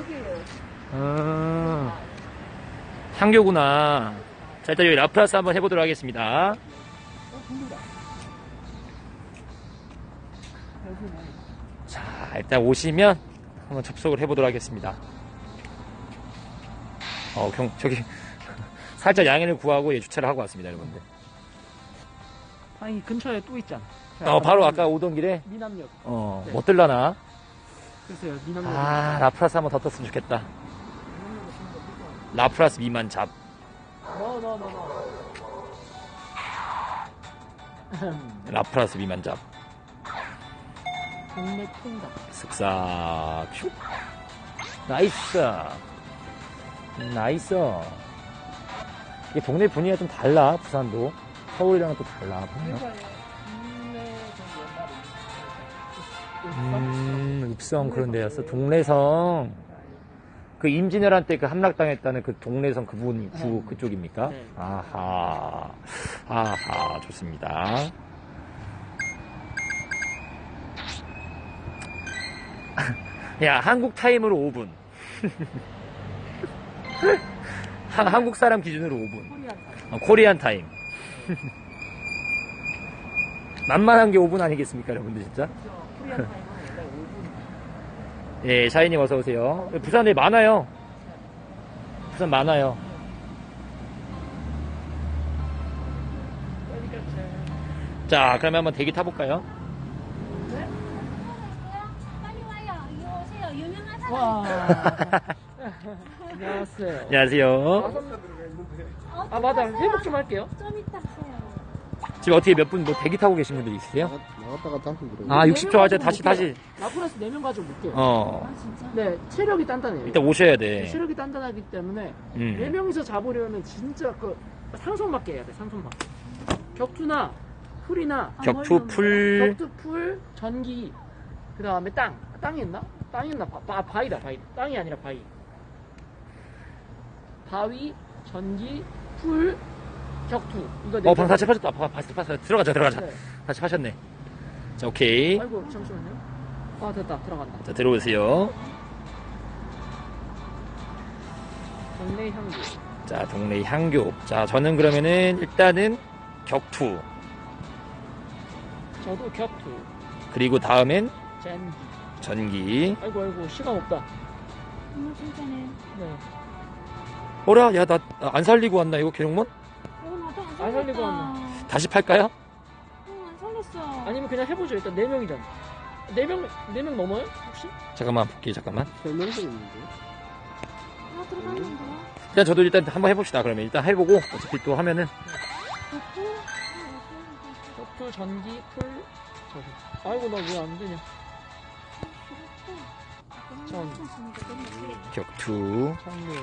여기에요. 음, 향교구나. 자, 일단 여기 라프라스 한번 해보도록 하겠습니다. 자, 일단 오시면 한번 접속을 해보도록 하겠습니다. 어, 경, 저기, 살짝 양해를 구하고 예, 주차를 하고 왔습니다, 여러분들. 아니, 근처에 또 있잖아. 어, 바로 아까 오던 길에, 미남역. 어, 네. 뭐 뜰라나? 글쎄요, 미남역. 아, 라프라스 한번 더 떴으면 좋겠다. 라프라스 미만 잡. 너, 너, 너, 너. 라프라스 미만 잡. 동네 통닭. 쓱싹, 슉. 나이스. 나이스. 이게 동네 분위기가 좀 달라, 부산도. 서울이랑은 또 달라, 보면. 음, 읍성 그런 데였어. 동래성. 그 임진왜란 때 그 함락당했다는 그 동래성 그 부분, 구, 그쪽입니까? 네. 아하. 아하, 좋습니다. 야, 한국 타임으로 5분. 한, 한국 사람 기준으로 5분. 코리안 어, 코리안 타임. 만만한 게 5분 아니겠습니까, 여러분들 진짜? 5분. 예, 샤이님 어서 오세요. 부산에 많아요. 부산 많아요. 자, 그러면 한번 대기 타볼까요? 빨리 와요. 이리 오세요. 유명한 사람. 와. 안녕하세요. 안녕하세요. 어, 아, 맞아. 회복 좀 할게요. 좀 이따. 지금 어떻게 몇 분 뭐 대기 타고 계신 분들 있으세요? 나갔다 갔다 하면 그래. 아, 네 60초 명 하자. 다시, 못 다시. 해요. 라프라스 4명 가지고 못 깨요. 어. 아, 진짜? 네, 체력이 단단해요. 일단 오셔야 돼. 체력이 단단하기 때문에 음. 네 명이서 잡으려면 진짜 그 상손밖에 해야 돼. 상손밖에. 격투나 풀이나 격투, 풀. 격투 풀 전기 그 다음에 땅 땅이 있나? 땅이 있나? 바, 바, 바위다 바위 땅이 아니라 바위 바위 전기 풀 격투 이거 네 어, 방 개. 다시 파셨다. 아, 봤어, 봤어. 들어가자, 들어가자. 네. 다시 파셨네. 자, 오케이. 아이고 잠시만요 아 됐다 들어간다 자, 들어오세요. 동네 향기 자, 동네 향교. 자, 저는 그러면은 일단은 격투. 저도 격투 그리고 다음엔 젠기 전기. 아이고 아이고 시간 없다 정말 진짜네. 네 어라, 야, 나 안 살리고 왔나, 이거 계룡몬? 어, 나도 안안 살렸다. 살리고 왔네. 다시 팔까요? 어, 안 살렸어. 아니면 그냥 해보죠 일단 네 명이잖아 4명, 4명 넘어요? 혹시? 잠깐만, 볼게요, 잠깐만. 설명서 있는데. 아, 들어갔는데. 일단 저도 일단 한번 해봅시다, 그러면. 일단 해보고, 어차피 또 하면은. 격투? 격투, 전기, 풀, 저기. 아이고 나 왜 안 되냐 전. 격투, 장르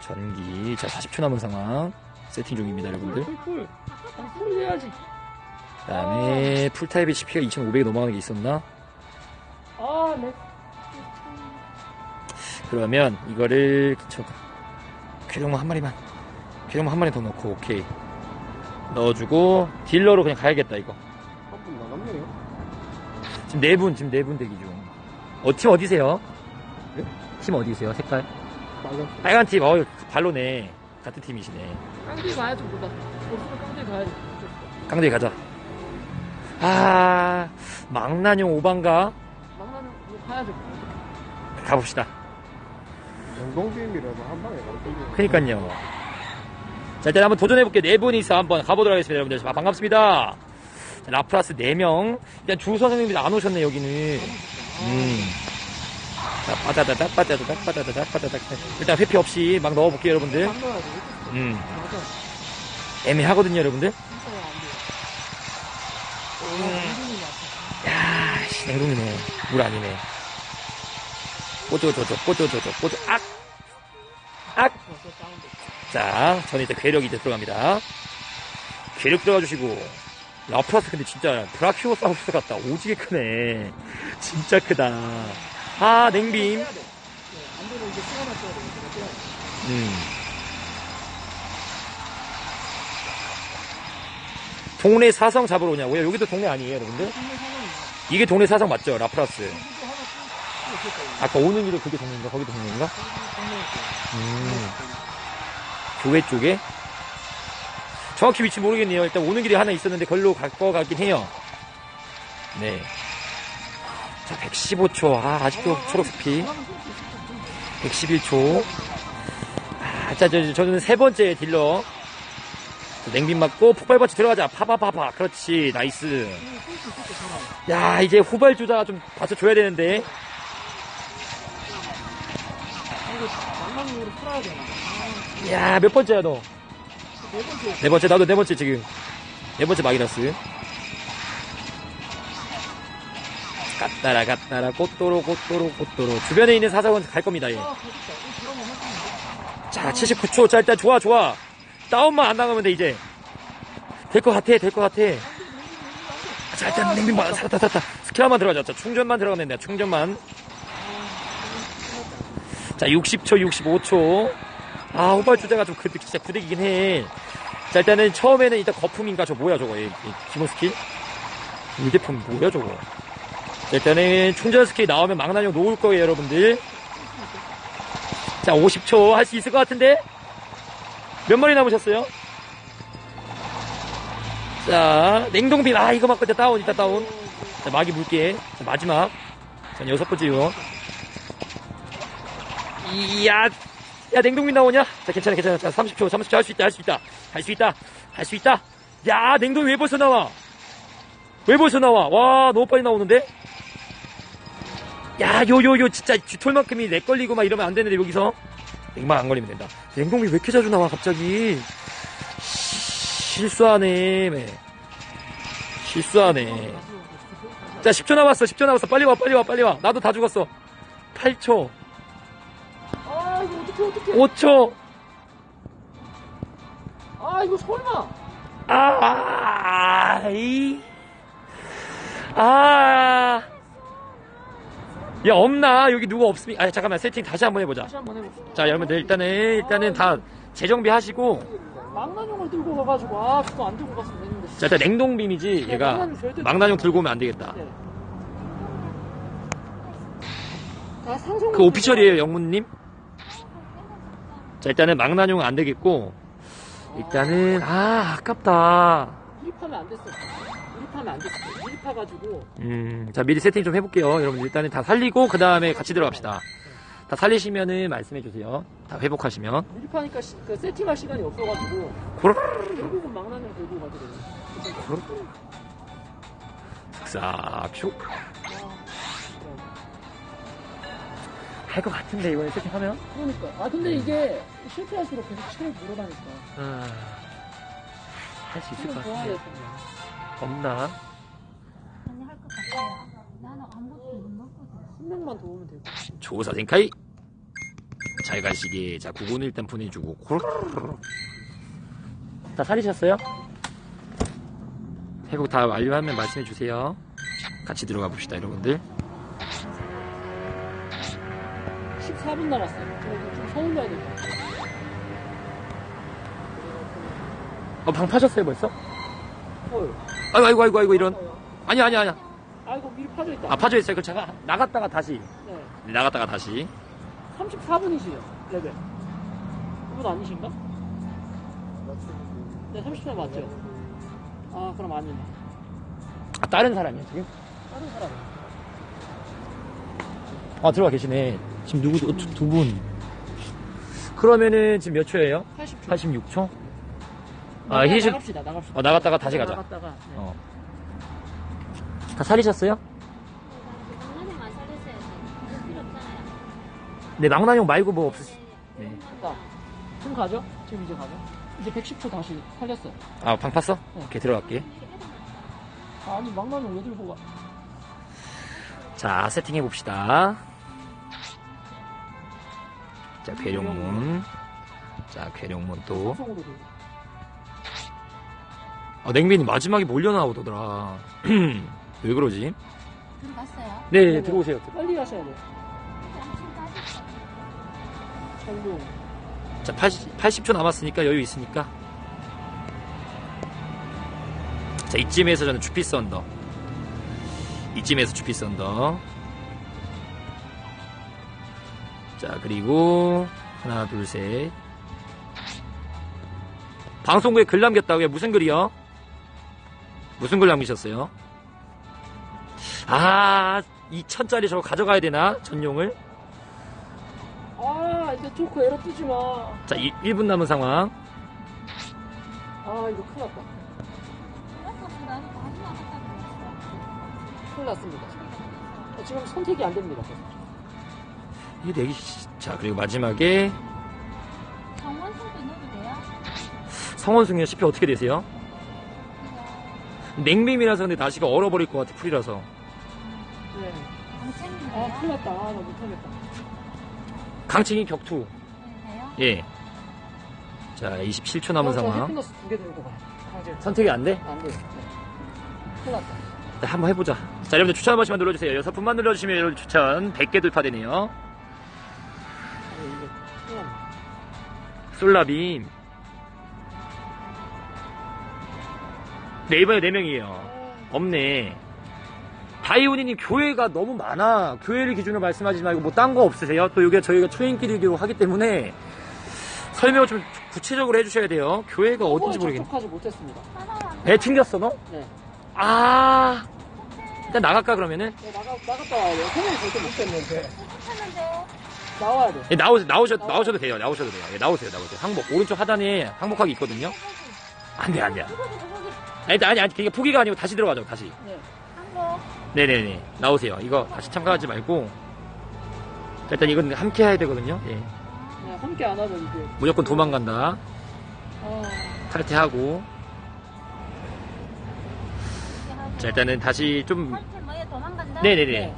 전기. 자, 40초 남은 상황. 세팅 중입니다, 여러분들. 풀, 풀, 아, 풀 해야지 그 다음에 풀타입의 CP가 2500이 넘어가는 게 있었나? 아, 네. 그러면 이거를 저 괴룡만 한 마리만 괴룡만 한 마리 더 넣고 오케이 넣어주고 딜러로 그냥 가야겠다 이거 한 분 나갔네요. 지금 네분 지금 네 분 대기 중 어 팀 어디세요? 팀 어디세요? 색깔 빨간. 빨간 팀 어우 발로네 같은 팀이시네 깡디 가야지 보다 없으면 깡디 가야지 깡대기 가자 아 망나뇽 오반가 막나는 이거 가야죠 가봅시다 영동빔이라서 한 방에 갈 거예요. 그니까요. 자, 일단 한번 도전해볼게요. 네 분이서 한번 가보도록 하겠습니다, 여러분들. 자, 반갑습니다. 자, 라프라스 네명 일단 주 선생님들이 안 오셨네, 여기는. 음. 자, 빠다다닥, 빠다다닥, 빠다다닥, 빠다다닥. 일단 회피 없이 막 넣어볼게요, 여러분들. 음. 애매하거든요, 여러분들. 야, 씨, 냉동이네. 물 아니네. 꽂아줘줘, 꽂아줘줘, 꽂아, 악! 악! 자, 저는 이제 괴력이 이제 들어갑니다. 괴력 들어가 주시고. 라프라스 근데 진짜 브라키오사우루스 같다. 오지게 크네. 진짜 크다. 아, 냉빔. 안 되면 써야 되니까 음. 동네 사성 잡으러 오냐고요? 여기도 동네 아니에요, 여러분들? 이게 동네 사성 맞죠? 라프라스. 아까 오는 길에 그게 동네인가? 거기도 동네인가? 음. 교회 쪽에? 정확히 위치 모르겠네요. 일단 오는 길에 하나 있었는데 걸로 갈거 같긴 해요. 네. 자, 115초. 아, 아직도 초록색 피. 111초. 아, 자, 저, 저는 세 번째 딜러. 냉빈 맞고 폭발버치 들어가자. 파파파파. 그렇지. 나이스. 야, 이제 후발 주자 좀 받쳐줘야 되는데. 야, 몇 번째야, 너? 네 번째. 네 번째, 나도 네 번째 지금. 네 번째 마이너스. 갔다라, 갔다라, 꽃도로, 꽃도로, 꽃도로. 주변에 있는 사석은 갈 겁니다, 예. 자, 79초. 자, 일단 좋아, 좋아. 다운만 안 당하면 돼, 이제. 될 것 같아, 될 것 같아. 자, 일단 봐. 살았다, 살았다. 스킬 한번 들어가자. 자, 충전만 들어가면 된다, 충전만. 자, 60초, 65초. 아, 후발 주자가 좀 그, 진짜 구대기긴 해. 자, 일단은 처음에는 일단 거품인가? 저 뭐야, 저거. 이, 이 기본 스킬? 일대품 뭐야, 저거. 자, 일단은 충전 스킬 나오면 망나뇽 놓을 거예요, 여러분들. 자, 50초 할 수 있을 것 같은데? 몇 마리 남으셨어요? 자, 냉동빔. 아, 이거 맞고 일단 다운, 일단 다운. 자, 마기 물게. 자, 마지막. 자, 여섯 번째요. 이야, 야, 냉동빔 나오냐? 자, 괜찮아, 괜찮아. 자, 30초, 30초 할 수 있다, 할 수 있다. 할 수 있다. 할 수 있다. 야, 냉동빔 왜 벌써 나와? 왜 벌써 나와? 와, 너무 빨리 나오는데? 야, 요, 요, 요, 진짜 쥐톨만큼이 렉 걸리고 막 이러면 안 되는데, 여기서. 렉만 안 걸리면 된다. 냉동빔 왜 이렇게 자주 나와, 갑자기? 실수하네. 네. 실수하네. 자, 10초 남았어. 10초 남았어. 빨리 와, 빨리 와, 빨리 와. 나도 다 죽었어. 8초, 아, 이거 어떡해, 어떡해. 5초. 아, 이거 설마. 아, 이. 아. 야, 없나? 여기 누구 없습니까? 아, 잠깐만. 세팅 다시 한번 해보자. 다시 한번 해봅시다. 자, 여러분들, 일단은, 일단은 다 재정비 하시고. 망나뇽을 들고 가가지고, 아, 그거 안 들고 갔으면 됐는데. 자, 일단 냉동빔이지. 네, 얘가 망나뇽 망나뇽 들고 오면 안 되겠다. 네. 아, 상성. 그 오피셜이에요, 영문님? 자, 일단은 망나뇽은 안 되겠고. 일단은, 아, 아깝다. 유립하면 안 됐어. 유립하면 안 됐어. 유립해가지고. 음, 자, 미리 세팅 좀 해볼게요. 여러분, 일단은 다 살리고, 그 다음에 같이 들어갑시다. 다 살리시면은 말씀해주세요. 다 회복하시면. 유립하니까 시- 그 세팅할 시간이 없어가지고. 고르르 결국은 망나뇽 들고 가더라고요. 싹, 슉. 아, 할것 같은데, 이번에 세팅하면? 그러니까. 아, 근데 이게 실패할수록 계속 치를 물어다니까. 아, 할수 있을 것 좋아야 같은데. 될 텐데. 없나? 아니 할것 같아요. 나는 아무것도 못 먹거든. 한 명만 더 오면 되고. 조사 생카이. 잘 가시게. 자, 구고는 일단 보내주고. 다 살리셨어요? 회복 다 완료하면 말씀해 주세요. 같이 들어가 봅시다, 여러분들. 14분 남았어요. 좀 서울러야 될 것 같아요. 어, 방 파셨어요, 벌써? 서울. 아이고, 아이고, 아이고, 아이고, 이런. 아니야, 아니야, 아니야. 아, 이거 미리 파져 있다. 아, 파져 있어요. 그 제가 나갔다가 다시. 네. 네, 나갔다가 다시. 34분이시요, 레벨. 그분 아니신가? 네, 34 맞죠? 아, 그럼 아니네. 아, 다른 사람이야, 지금? 다른 사람. 아, 들어와 계시네. 지금 누구, 두, 두 분. 그러면은 지금 몇 초예요? 80초. 86초? 아, 나가, 희식, 나갑시다, 나갑시다. 어, 나갔다가 다시 가자. 나갔다가. 네. 어. 다 살리셨어요? 살렸어야지. 이거 필요 없잖아요. 네, 망나뇽 말고 뭐 없으시, 네. 네. 자, 지금 가죠? 지금 이제 가죠? 이제 110초 다시 살렸어요. 아, 방 팠어? 네. 오케이, 들어갈게. 아, 아니, 망나뇽 왜 들고 가? 자, 세팅해봅시다. 자, 괴룡문. 자, 괴룡문 또. 들고. 아, 냉면이 마지막에 몰려 나오더라. 왜 그러지? 들어갔어요. 네, 네네. 들어오세요. 빨리 가셔야 돼. 전동. 자, 80, 80초 남았으니까 여유 있으니까. 자, 이쯤에서 저는 주피스 언더. 이쯤에서 주피스 언더. 자, 그리고 하나, 둘, 셋. 방송국에 글 남겼다고요? 무슨 글이요? 무슨 글 남기셨어요? 아, 2천짜리 저거 가져가야 되나? 전용을? 아 이제 조커 에러 뜨지 마. 자, 1 분 남은 상황. 아 이거 큰일 났다. 큰일 났습니다. 지금 선택이 안 됩니다. 이게 내기, 자, 그리고 마지막에 정원석도 넣어도 돼요? 성원승이요. CP 어떻게 되세요? 그냥 냉빔이라서 근데 다시가 얼어버릴 것 같아, 풀이라서. 네. 방채는 아 큰일 났다. 아 나 못하겠다. 강칭이 격투. 예. 자, 27초 남은 어, 저 상황. 해피너스 두개 들고 가요. 강제. 선택이 안 돼? 안 돼. 큰일 났다. 네, 한번 해보자. 자, 여러분들 추천 한 번씩만 눌러주세요. 여섯 분만 눌러주시면 여러분 추천 100개 돌파되네요. 아니 이게 큰일 났네. 솔라빔. 네, 이번에 4명이에요. 없네. 다이오니님 교회가 너무 많아. 교회를 기준으로 말씀하지 말고 뭐 딴 거 없으세요? 또 이게 저희가 초인끼리기로 하기 때문에 설명을 좀 구체적으로 해주셔야 돼요. 교회가 어딘지 모르겠네. 접촉하지 못했습니다. 배 튕겼어 너? 네. 아 일단 나갈까 그러면은? 네, 나가 나갔다 와야 돼요. 생각이 절대 못했는데 했는데 나와야 돼. 예, 나오, 나오셔, 나오셔도 돼요. 나오셔도 돼요. 예, 나오세요, 나오세요. 항복. 오른쪽 하단에 항복하기 있거든요. 안 돼, 안 돼. 아니, 아니, 아니, 그게 포기가 아니고 다시 들어가죠, 다시. 네. 한국 네네네. 나오세요. 이거 다시 참가하지 말고. 자, 일단 이건 함께 해야 되거든요. 예. 네, 함께 안 하면 이게 무조건 도망간다. 아, 탈퇴하고. 자, 일단은 다시 좀. 탈퇴 뭐에 도망간다? 네네네. 네.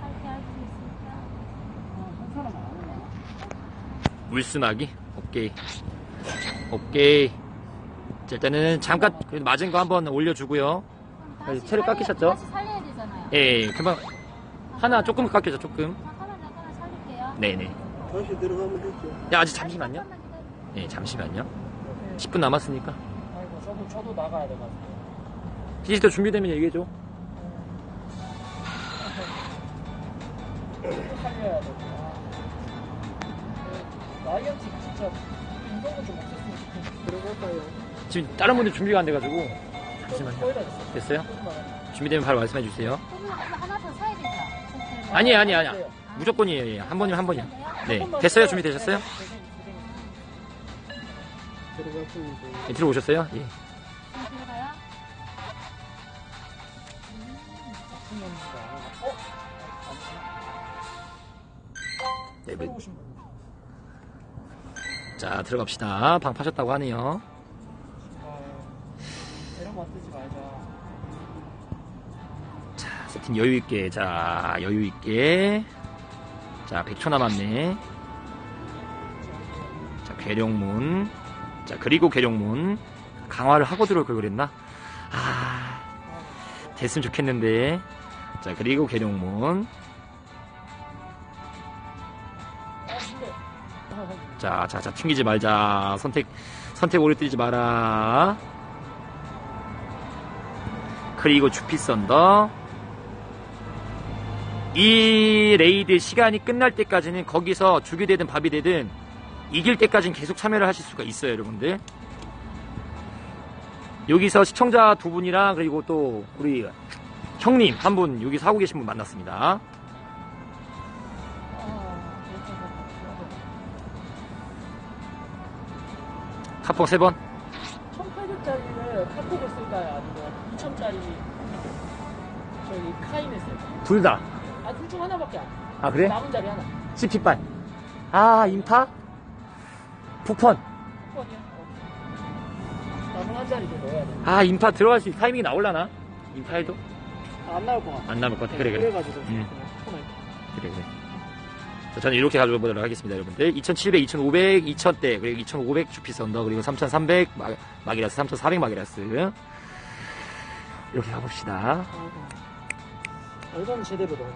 탈퇴할 수 있으니까 아, 한 사람 안 하나. 물수나기? 오케이. 오케이. 자, 일단은 잠깐 그래도 맞은 거 한번 올려주고요. 그럼 다시 체력 살려- 깎이셨죠? 다시 살려야 되잖아요 예, 예, 금방. 하나 조금 깎여져, 조금. 잠깐만 잠깐만 살릴게요 네네. 다시 들어가면 되죠. 야, 아직 잠시만요. 잠깐만 기다려. 예, 잠시만요. 10분 남았으니까. 아이고, 저도 저도 나가야 돼가지고. 디지털 준비되면 얘기해줘. 살려야 돼. 아. 네, 라이언티 진짜 이런 거좀 없었으면 좋겠는데. 들어갈까요? 지금 다른 분들 준비가 안 돼가지고. 잠시만요. 됐어요? 준비되면 바로 말씀해 주세요. 하나 더 사야 되죠? 탈퇴를. 아니, 아니, 아니. 됐어요. 무조건이에요. 예. 한 번이면 한 번이요. 네. 됐어요? 준비되셨어요? 예, 들어오셨어요? 예. 네, 네. 자, 들어갑시다. 방 파셨다고 하네요. 아, 이런 거 뜨지 말자. 자, 세팅 여유있게. 자, 여유있게. 자, 100초 남았네. 자, 괴룡문. 자, 그리고 괴룡문. 강화를 하고 들어올 걸 그랬나? 아, 됐으면 좋겠는데. 자, 그리고. 아, 자, 자, 자, 튕기지 말자. 선택, 선택 오래 뜨지 마라. 그리고 주피 썬더. 이 레이드 시간이 끝날 때까지는 거기서 죽이 되든 밥이 되든 이길 때까지는 계속 참여를 하실 수가 있어요, 여러분들. 여기서 시청자 두 분이랑 그리고 또 우리 형님 한 분 여기서 하고 계신 분 만났습니다. 아, 카펑 세 번. 저기 쓸까요? 둘 다. 아, 둘 중 하나밖에 안 돼. 아, 그래? 남은 자리 하나. CP빨. 아, 인파? 폭펀. 한번이요? 남은 한 자리 좀 넣어야 돼. 아, 인파 들어갈 수 있는 타이밍이 나올라나? 인파에도? 아, 안 나올 것 같아. 안 나올 것 같아. 그래, 그래. 그래가지고 음. 그래, 그래. 자, 저는 이렇게 가져가 보도록 하겠습니다, 여러분들. 2700, 2500, 2000대, 그리고 2500 주피스 언더, 그리고 3300 마, 마기라스, 3400 마기라스. 이렇게 가봅시다. 이건 제대로 넣었네.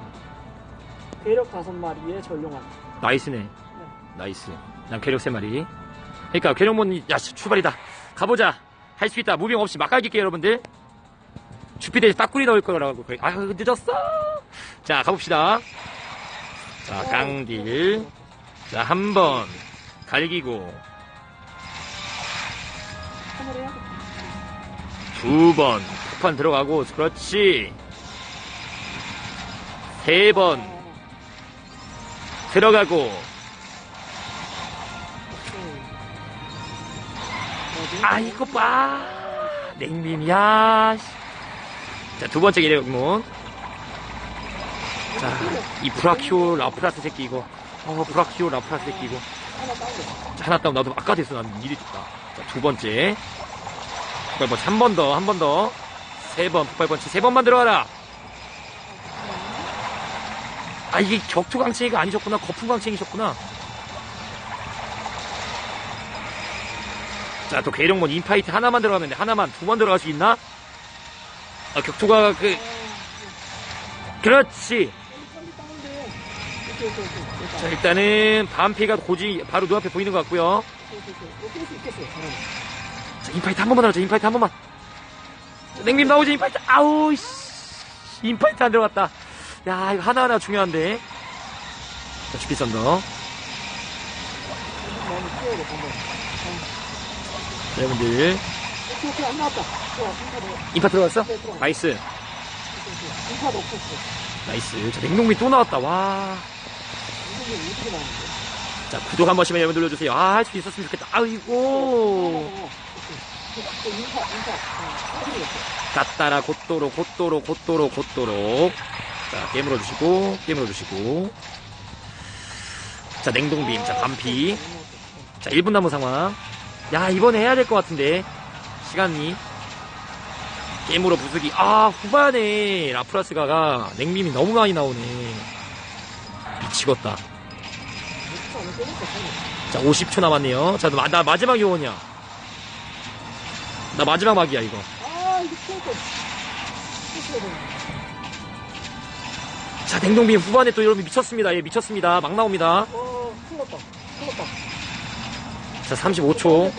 괴력 다섯 마리에 전용한. 나이스네. 나이스. 난 괴력 3마리. 그러니까 괴력몬, 야, 씨, 출발이다. 가보자. 할 수 있다. 무빙 없이 막 갈길게요, 여러분들. 주피 대신 따꾸리 넣을 거라고. 아유, 늦었어. 자, 가봅시다. 자, 깡딜. 자, 한 번. 갈기고. 두 번. 폭판 들어가고. 그렇지. 세 번. 들어가고. 아, 이거 봐. 냉림이야. 자, 두 번째 기대문. 자, 이 브라키오 라프라스 새끼 이거. 어, 브라키오 라프라스 새끼 이거. 자, 하나 따면 나도 아까 됐어. 난 일이 좋다. 자, 두 번째. 폭발펀치 한번 더, 한 번 더. 세 번, 폭발펀치 세 번만 들어가라. 아, 이게 격투강챙이가 아니셨구나. 거품강챙이셨구나. 자, 또 계룡몬 인파이트 하나만 들어가면 돼. 하나만. 두 번 들어갈 수 있나? 아, 격투가 그, 그렇지. 자, 일단은 반피가 고지 바로 눈앞에 보이는 것 같고요. 자, 인파이트 한 번만 나오자. 인파이트 한 번만. 자, 냉림 나오지. 인파이트. 아우 씨. 인파이트 안 들어갔다. 야, 이거 하나하나 중요한데. 자, 주피 썬더. 자, 여러분들. 인파 들어갔어? 나이스. 나이스. 자, 냉동미 또 나왔다. 와. 이게 어떻게 나오는데? 자, 구독 한 번씩만 여러분 눌러주세요. 아, 할 수 있었으면 좋겠다. 아이고. 갓따라 곧도로 곧도로 곧도로 곧도로. 자 깨물어 주시고 깨물어 주시고. 자 냉동빔. 자 반피. 자 1분 남은 상황. 야 이번에 해야 될 것 같은데. 시간이. 깨물어 부수기. 아 후반에 라프라스가가 냉빔이 너무 많이 나오네. 미치겠다. 자 50초 남았네요. 자 나 마지막 요원이야 나 마지막 막이야 이거 아, 이거. 자, 냉동빔 후반에 또 여러분 미쳤습니다. 예, 미쳤습니다. 막 나옵니다. 어, 큰일 났다. 큰일 났다. 자, 35초.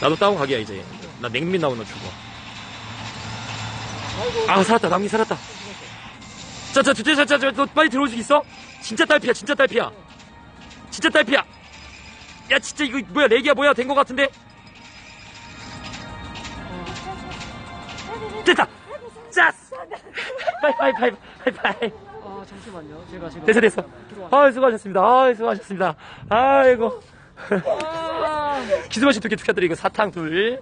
나도 다운 각이야, 이제. 나 냉빔 나오면 죽어. 아, 살았다. 남기 살았다. 자, 자, 자, 자, 자, 자, 너 빨리 들어올 수 있어? 진짜 딸피야, 진짜 딸피야. 진짜 딸피야. 야, 진짜 이거 뭐야, 내기야 뭐야, 된것 같은데? 됐다! 짜스! 파이 파이파이, 파이파이. 아, 잠시만요. 제가 지금. 됐어, 됐어. 아, 수고하셨습니다. 아, 수고하셨습니다. 아이고. 기스머시 두개 축하드리고 사탕 둘.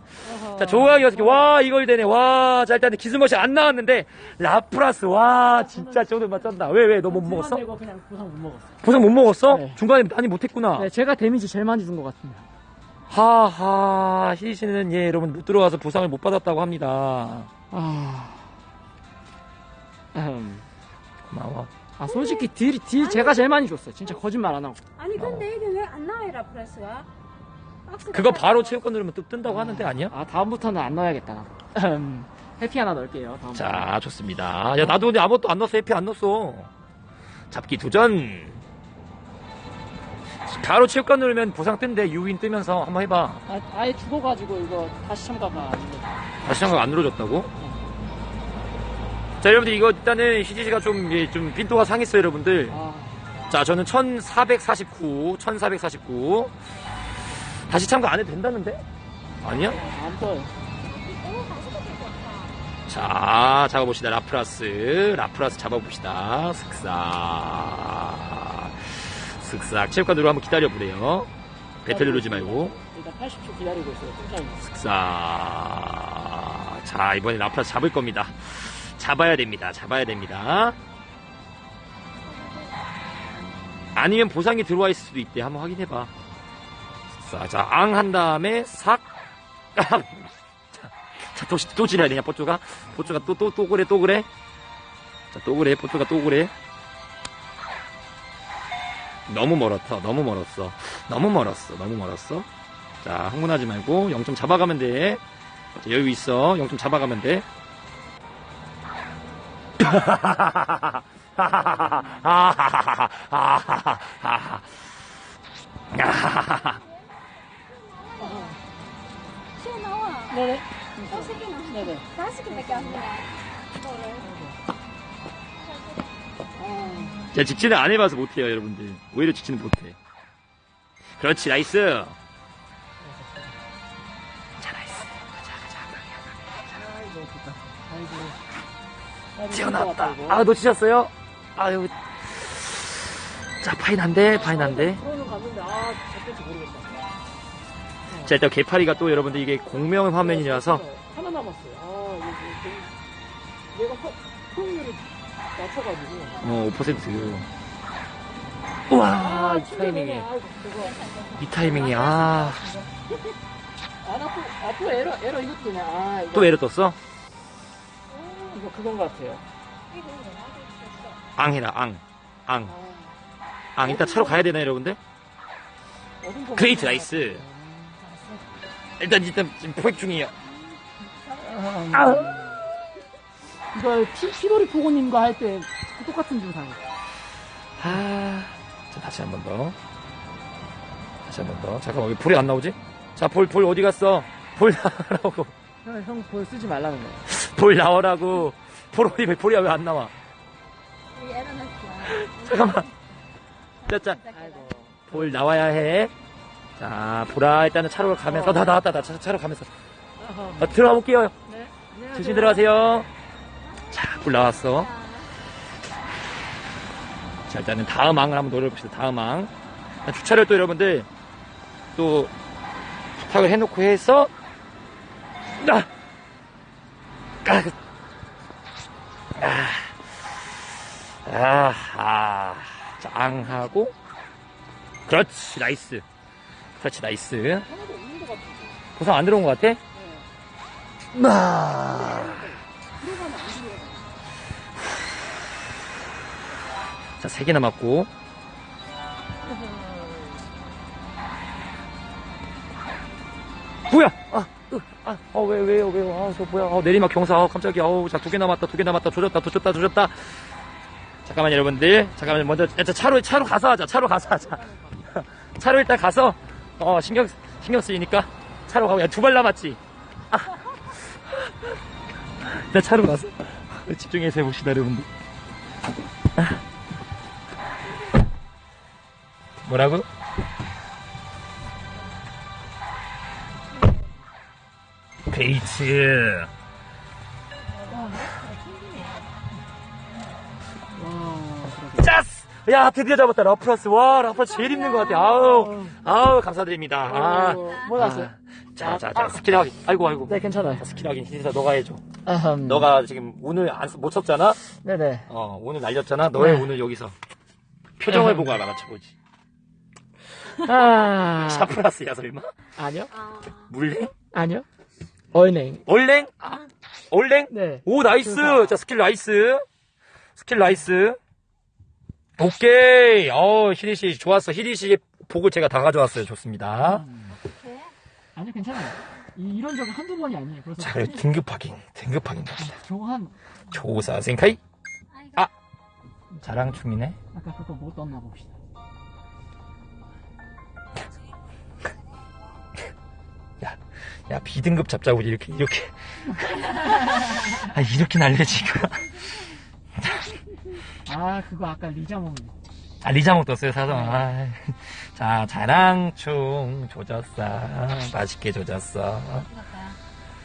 자, 조각이 어떻게 와 이걸 되네. 와, 자 일단 기스머시 안 나왔는데 라프라스 와 진짜 저도 맞쩐다. 왜 왜 너 못 먹었어? 그냥 부상 못 먹었어. 보상 못 먹었어? 네. 중간에 많이 못했구나. 네, 제가 데미지 제일 많이 준 것 같습니다. 하하 희씨는 예 여러분 못 들어와서 보상을 못 받았다고 합니다. 아. 음. 고마워. 아, 솔직히 딜, 딜 제가 제일 많이 줬어요. 진짜 거짓말 안 하고. 아니 근데 이게 왜 안 나와요 라프라스가? 박스가 그거 다- 바로 체육관 누르면 또 뜬다고 하는데 아니야? 아, 다음부터는 안 넣어야겠다. 음, 해피 하나 넣을게요. 다음. 자, 좋습니다. 야, 나도 근데 아무것도 안 넣었어. 해피 안 넣었어. 잡기 도전. 바로 체육관 누르면 보상 뜬대. 유인 뜨면서 한번 해봐. 아, 아예 죽어가지고 이거 다시 참가가 안 돼. 다시 한번 안 눌러줬다고? 자, 여러분들 이거 일단은 희지씨가 좀, 예, 좀 빈도가 상했어요, 여러분들. 아, 자, 저는 1449, 1449. 다시 참가 안 해도 된다는데? 아니야? 안 떠요. 자, 잡아봅시다. 라프라스. 라프라스 잡아봅시다. 슥싹. 슥싹. 체육관으로 한번 기다려보래요. 배틀 누르지 말고. 일단 80초 기다리고 있어요. 슥싹. 자, 이번에 라프라스 잡을 겁니다. 잡아야 됩니다. 잡아야 됩니다. 아니면 보상이 들어와 있을 수도 있대. 한번 확인해봐. 자, 자, 앙 한 다음에 삭. 자, 자, 또, 또 지나야 되냐, 뽀쪼가? 뽀쪼가 또, 또, 또 그래, 또 그래? 자, 또 그래, 뽀쪼가 또 그래? 너무 멀었어, 너무 멀었어. 너무 멀었어, 너무 멀었어. 자, 흥분하지 말고 0점 잡아가면 돼. 자, 여유 있어. 0점 잡아가면 돼. 제가 직진을 안 해봐서 못해요, 여러분들. 오히려 직진을 못해. 그렇지, 나이스. 자, 나이스. 가자, 가자. 아이고. 튀어나왔다. 아이고. 아, 놓치셨어요? 아유. 자, 파인 한데, 파인 한데. 프로는 갔는데, 아. 자, 일단 개파리가 또 여러분들 이게 공명 화면이라서. 하나 남았어요. 아, 이거, 얘가 허, 효율을 낮춰가지고. 어, 5%. 우와, 이 타이밍이. 아이고, 그거. 이 타이밍이, 아. 아, 나 또, 앞으로 에러, 에러 이것도 그냥, 아, 이거. 또 에러 떴어? 이거 그건 것 같아요. 앙 해라, 앙. 앙. 아, 앙, 일단 차로 가야 되나, 여러분들? 그레이트. 나이스. 일단, 일단, 지금 포획 중이에요. 아, 이거 피, 피로리 포고님과 할 때 똑같은 증상. 아. 자, 다시 한 번 더. 다시 한 번 더. 잠깐만, 왜 볼이 안 나오지? 자, 볼, 볼 어디 갔어? 볼 나오라고. 형, 형, 볼 쓰지 말라는 거야. 볼 나오라고. 볼 어디, 왜 볼이 왜안 나와? 잠깐만. 아이고. 볼 나와야 해. 자, 보라, 일단은 차로 가면서, 나 나왔다, 나 차, 차로 가면서. 어, 들어가 볼게요. 네. 조심 들어가세요. 자, 볼 나왔어. 자, 일단은 다음 항을 한번 노려봅시다. 다음 항. 자, 주차를 또 여러분들, 또, 부탁을 해놓고 해서, 아! 아, 그- 아, 아, 아. 자, 앙하고, 그렇지, 나이스. 그렇지, 나이스. 보상 안 들어온 것 같아? 들어가. 자, 세 개 남았고. 뭐야? 아, 으, 아, 어, 왜, 왜요, 왜요? 아, 저 뭐야? 아, 내리막 경사. 아, 깜짝이야. 어우, 자, 두 개 남았다, 두 개 남았다. 조졌다, 조졌다, 조졌다. 잠깐만, 여러분들. 잠깐만, 먼저, 야, 자, 차로, 차로 가서 하자. 차로 가서 하자. 차로 일단 가서, 어, 신경, 신경 쓰이니까. 차로 가고, 야, 두 발 남았지? 아. 나 차로 가서. 집중해서 해봅시다, 여러분들. 뭐라고? 와, 짜스! 야, 드디어 잡았다. 러프러스. 와, 러프러스 제일 힘든 것 같아. 아우, 아우, 감사드립니다. 아. 뭐 나왔어요? 자, 자, 자, 스킬 확인. 아이고, 아이고. 네, 괜찮아요. 스킬 확인. 희사 너가 해줘. 아흠. 너가 지금 운을 안, 쓰- 못 썼잖아? 네네. 어, 운을 날렸잖아? 너의 네. 운을 여기서. 표정을 음. 보고 알아맞혀보지. 아. 샤프라스야, 설마? 아니요? 아, 물냉? 아니요? 얼냉. 얼랭? 아, 얼랭? 네. 오, 나이스! 그래서- 자, 스킬 나이스. 스킬 나이스. 오케이. 어, 히리 씨, 좋았어. 히리 씨의 복을 제가 다 가져왔어요. 좋습니다. 네? 아니요, 괜찮아요. 이, 이런 적이 한두 번이 아니에요. 그래서. 자, 등급 확인. 등급 확인 갑시다. 저한 조사 생카이. 아. 자랑 중이네. 아까 그거 뭐 떴나 봅시다. 야, 야, B등급 잡자고 이렇게, 이렇게. 아, 이렇게 날려지고. 아, 그거 아까 리자몽. 아, 리자몽 떴어요, 사성. 아, 자, 자랑충 조졌어. 맛있게 조졌어.